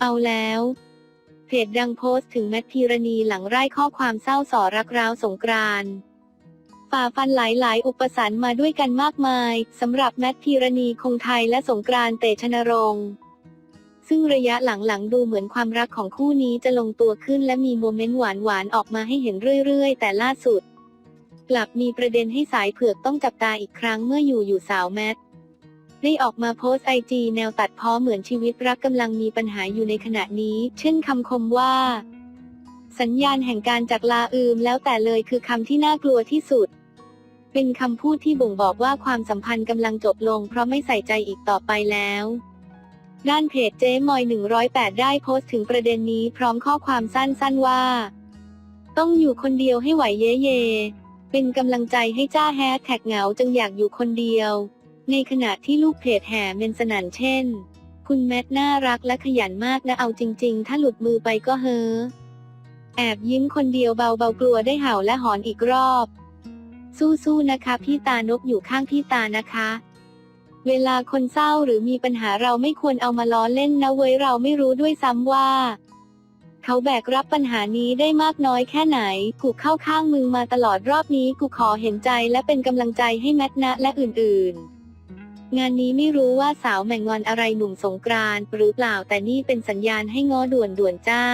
เอาแล้ว เพจดังโพสต์ถึงแมทพีรณีหลังไร้ข้อความเศร้าส่อรักร้าวสงกรานต์ฝ่าฟันหลายๆ อุปสรรคมาด้วยกันมากมายสำหรับแมทพีรณีคงไทยและสงกรานต์เตชนรงค์ซึ่งระยะหลังๆ ดูเหมือนความรักของคู่นี้จะลงตัวขึ้นและมีโมเมนต์หวานๆ ออกมาให้เห็นเรื่อยๆ แต่ล่าสุด กลับมีประเด็นให้สายเผือกต้องจับตาอีกครั้งเมื่ออยู่อยู่สาวแมท ได้ออกมาโพสต์ไอจีแนวตัดพ้อเหมือนชีวิตรักกำลังมีปัญหาอยู่ในขณะนี้ เช่นคำคมว่า สัญญาณแห่งการจากลาอืมแล้วแต่เลยคือคำที่น่ากลัวที่สุด เป็นคำพูดที่บ่งบอกว่าความสัมพันธ์กำลังจบลง เพราะไม่ใส่ใจอีกต่อไปแล้วด้านเพจเจ๊มอย 108 ได้โพสต์ถึงประเด็นนี้พร้อมข้อความสั้นๆว่า ต้องอยู่คนเดียวให้ไหวเย่เย เป็นกำลังใจให้จ้าแฮชแท็กเหงาจึงอยากอยู่คนเดียว ในขณะที่ลูกเพจแห่เมนสนันเช่น คุณแมทน่ารักและขยันมากนะเอาจริง ๆ ถ้าหลุดมือไปก็เฮอแอบยิ้มคนเดียวเบาๆกลัวได้เห่าและหอนอีกรอบ สู้ๆนะคะพี่ตานกอยู่ข้างพี่ตานะคะ เวลาคนเศร้าหรือมีปัญหาเราไม่ควรเอามาล้อเล่นนะเว้ยเราไม่รู้ด้วยซ้ำว่า เขาแบกรับปัญหานี้ได้มากน้อยแค่ไหน กูเข้าข้างมึงมาตลอดรอบนี้กูขอเห็นใจและเป็นกำลังใจให้แมทนะและอื่นๆ งานนี้ไม่รู้ว่าสาวแมงงอนอะไรหนุ่มสงกรานต์หรือเปล่าแต่นี่เป็นสัญญาณให้ง้อด่วนด่วนจ้า